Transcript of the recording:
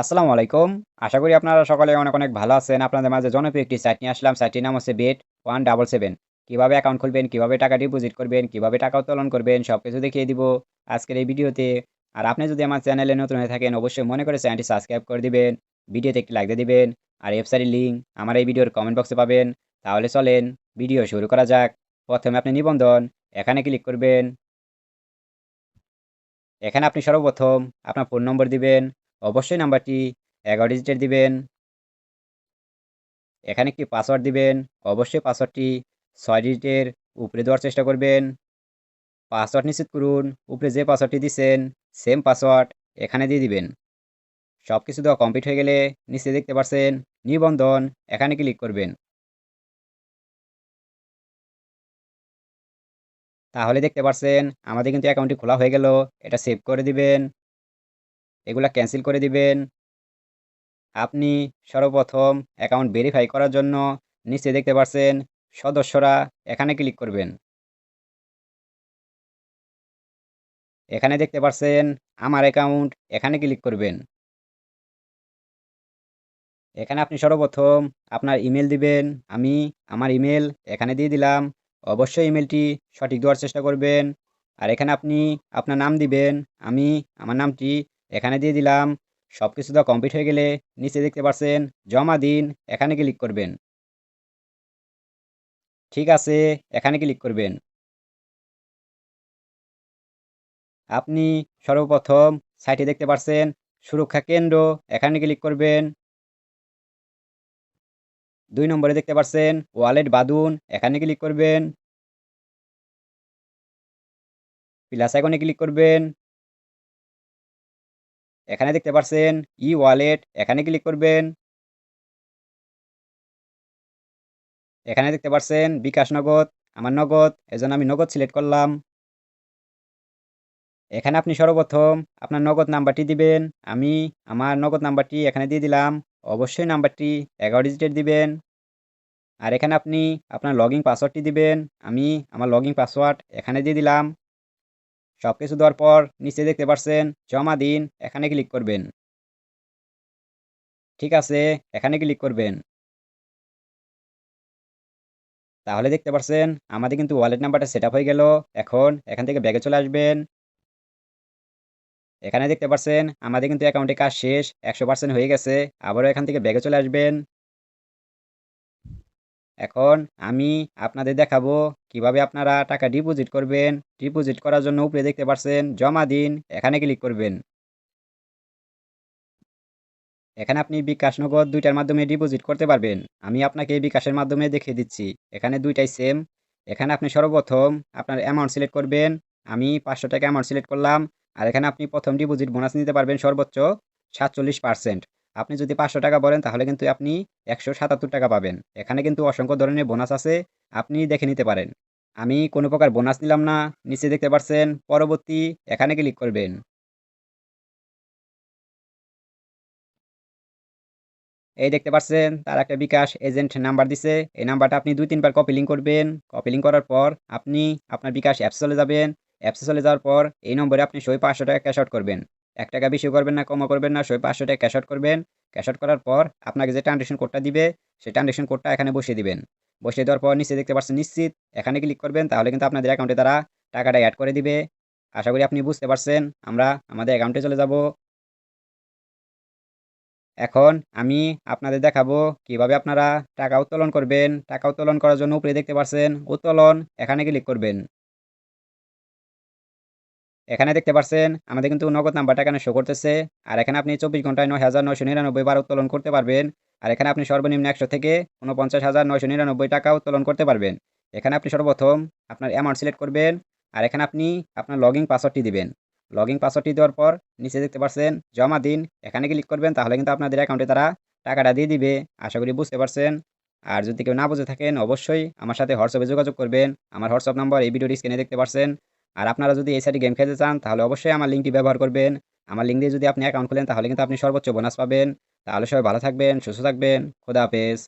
আসসালামু আলাইকুম। আশা করি আপনারা সকলে অনেক অনেক ভালো আছেন। আপনাদের মাঝে জনপ্রিয় একটি সাইট নিয়ে আসলাম। সাইটটির নাম হচ্ছে বেট ওয়ান ডাবল সেভেন কীভাবে অ্যাকাউন্ট খুলবেন, কীভাবে টাকা ডিপোজিট করবেন, কীভাবে টাকা উত্তোলন করবেন সব কিছু দেখিয়ে দিব আজকের এই ভিডিওতে। আর আপনি যদি আমার চ্যানেলে নতুন হয়ে থাকেন, অবশ্যই মনে করে চ্যানেলটি সাবস্ক্রাইব করে দিবেন, ভিডিওতে একটি লাইক দিয়ে দিবেন, আর ওয়েবসাইটের লিঙ্ক আমার এই ভিডিওর কমেন্ট বক্সে পাবেন। তাহলে চলেন ভিডিও শুরু করা যাক। প্রথমে আপনি নিবন্ধন, এখানে ক্লিক করবেন। এখানে আপনি সর্বপ্রথম আপনার ফোন নম্বর দিবেন। অবশ্যই নাম্বারটি এগারো ডিজিটের দিবেন। এখানে একটি পাসওয়ার্ড দিবেন। অবশ্যই পাসওয়ার্ডটি ছয় ডিজিটের উপরে দেওয়ার চেষ্টা করবেন। পাসওয়ার্ড নিশ্চিত করুন, উপরে যে পাসওয়ার্ডটি দিচ্ছেন সেম পাসওয়ার্ড এখানে দিয়ে দিবেন। সব কিছু দেওয়া কমপ্লিট হয়ে গেলে নিচে দেখতে পাচ্ছেন নিবন্ধন, এখানে ক্লিক করবেন। তাহলে দেখতে পাচ্ছেন আমাদের কিন্তু অ্যাকাউন্টটি খোলা হয়ে গেল, এটা সেভ করে দিবেন। এগুলা ক্যান্সেল করে দিবেন। আপনি সর্বপ্রথম অ্যাকাউন্ট ভেরিফাই করার জন্য নিচে দেখতে পাচ্ছেন সদস্যরা এখানে ক্লিক করবেন। এখানে দেখতে পাচ্ছেন আমার অ্যাকাউন্ট এখানে ক্লিক করবেন। এখানে আপনি সর্বপ্রথম আপনার ইমেল দিবেন। আমি আমার ইমেল এখানে দিয়ে দিলাম। অবশ্যই ইমেলটি সঠিক দেওয়ার চেষ্টা করবেন। আর এখানে আপনি আপনার নাম দিবেন। আমি আমার নামটি এখানে দিয়ে দিলাম সব কিছু তো কমপ্লিট হয়ে গেলে নিচে দেখতে পাচ্ছেন জমা দিন, এখানে ক্লিক করবেন। ঠিক আছে, এখানে ক্লিক করবেন। আপনি সর্বপ্রথম সাইটে দেখতে পাচ্ছেন সুরক্ষা কেন্দ্র, এখানে ক্লিক করবেন। দুই নম্বরে দেখতে পাচ্ছেন ওয়ালেট বাদুন, এখানে ক্লিক করবেন। প্লাস আইকনে ক্লিক করবেন। এখানে দেখতে পাচ্ছেন ই ওয়ালেট, এখানে ক্লিক করবেন। এখানে দেখতে পাচ্ছেন বিকাশ নগদ, আমার নগদ, এজন্য আমি নগদ সিলেক্ট করলাম। এখানে আপনি সর্বপ্রথম আপনার নগদ নাম্বারটি দিবেন, আমি আমার নগদ নাম্বারটি এখানে দিয়ে দিলাম, অবশ্যই নাম্বারটি এগারো ডিজিটের দিবেন। আর এখানে আপনি আপনার লগইন পাসওয়ার্ডটি দিবেন, আমি আমার লগইন পাসওয়ার্ড এখানে দিয়ে দিলাম। সব কিছু দেওয়ার পর নিচে দেখতে পাচ্ছেন জমা দিন, এখানে ক্লিক করবেন। ঠিক আছে, এখানে ক্লিক করবেন। তাহলে দেখতে পাচ্ছেন আমাদের কিন্তু ওয়ালেট নাম্বারটা সেট হয়ে গেল। এখন এখান থেকে ব্যাগে চলে আসবেন। এখানে দেখতে পাচ্ছেন আমাদের কিন্তু অ্যাকাউন্টে কাজ শেষ, একশো পার্সেন্ট হয়ে গেছে। আবারও এখান থেকে ব্যাগে চলে আসবেন। এখন আমি আপনাদের দেখাবো কীভাবে আপনারা টাকা ডিপোজিট করবেন। ডিপোজিট করার জন্য উপরে দেখতে পাচ্ছেন জমা দিন, এখানে ক্লিক করবেন। এখানে আপনি বিকাশ নগদ দুইটার মাধ্যমে ডিপোজিট করতে পারবেন। আমি আপনাকে বিকাশের মাধ্যমে দেখিয়ে দিচ্ছি। এখানে দুইটাই সেম এখানে আপনি সর্বপ্রথম আপনার অ্যামাউন্ট সিলেক্ট করবেন। আমি পাঁচশো টাকা অ্যামাউন্ট সিলেক্ট করলাম। আর এখানে আপনি প্রথম ডিপোজিট বোনাস নিতে পারবেন সর্বোচ্চ সাতচল্লিশ পার্সেন্ট আপনি যদি পাঁচশো টাকা বলেন, তাহলে কিন্তু আপনি একশো সাতাত্তর টাকা পাবেন। এখানে কিন্তু অসংখ্য ধরনের বোনাস আছে, আপনি দেখে নিতে পারেন। আমি কোনো প্রকার বোনাস নিলাম না নিচে দেখতে পাচ্ছেন পরবর্তী এখানে ক্লিক করবেন। এই দেখতে পাচ্ছেন তার একটা বিকাশ এজেন্ট নাম্বার দিছে। এই নাম্বারটা আপনি দুই তিনবার কপি লিঙ্ক করবেন। কপি লিঙ্ক করার পর আপনি আপনার বিকাশ অ্যাপসে চলে যাবেন। অ্যাপসে চলে যাওয়ার পর এই নম্বরে আপনি সই পাঁচশো টাকা ক্যাশ আউট করবেন। এক টাকা বেশি করবেন না, কমও করবেন না, সই পাঁচশো টাকা ক্যাশ আউট করবেন। ক্যাশ আউট করার পর আপনাকে যে ট্রানজেকশন কোডটা দিবে, সেই ট্রানজেকশন কোডটা এখানে বসিয়ে দিবেন। বসিয়ে দেওয়ার পর নিচে দেখতে পাচ্ছেন নিশ্চিত, এখানে ক্লিক করবেন, তাহলে কিন্তু আপনাদের অ্যাকাউন্টে তারা টাকাটা অ্যাড করে দিবে। আশা করি আপনি বুঝতে পারছেন, আমরা আমাদের অ্যাকাউন্টে চলে যাব। এখন আমি আপনাদের দেখাবো কীভাবে আপনারা টাকা উত্তোলন করবেন। টাকা উত্তোলন করার জন্য উপরে দেখতে পাচ্ছেন, উত্তোলন, এখানে ক্লিক করবেন। এখানে দেখতে পাচ্ছেন আমাদের কিন্তু নগদ নাম্বারটা এখানে শো করতেছে। আর এখানে আপনি চব্বিশ ঘন্টায় নয় হাজার নয়শো নিরানব্বই বার উত্তোলন করতে পারবেন। আর এখানে আপনি সর্বনিম্ন একশো থেকে উনপঞ্চাশ হাজার নয়শো নিরানব্বই টাকা উত্তোলন করতে পারবেন। এখানে আপনি সর্বপ্রথম আপনার অ্যামাউন্ট সিলেক্ট করবেন। আর এখানে আপনি আপনার লগিং পাসওয়ার্ডটি দিবেন। লগিং পাসওয়ার্ডটি দেওয়ার পর নিচে দেখতে পাচ্ছেন জমা দিন। এখানে ক্লিক করবেন, তাহলে কিন্তু আপনাদের অ্যাকাউন্টে তারা টাকাটা দিয়ে দিবে। আশা করি বুঝতে পারছেন। আর যদি কেউ না বুঝে থাকেন, অবশ্যই আমার সাথে হোয়াটসঅ্যাপে যোগাযোগ করবেন। আমার হোয়াটসঅ্যাপ নাম্বার এই ভিডিওটি স্ক্রিনে দেখতে পাচ্ছেন আর আপনারা যদি এই সাইডে গেম খেলতে চান, তাহলে অবশ্যই আমার লিঙ্কটি ব্যবহার করবেন। আমার লিঙ্ক দিয়ে যদি আপনি অ্যাকাউন্ট খোলেন, তাহলে কিন্তু আপনি সর্বোচ্চ বোনাস পাবেন। তাহলে সবাই ভালো থাকবেন, সুস্থ থাকবেন। খোদা হাফেজ।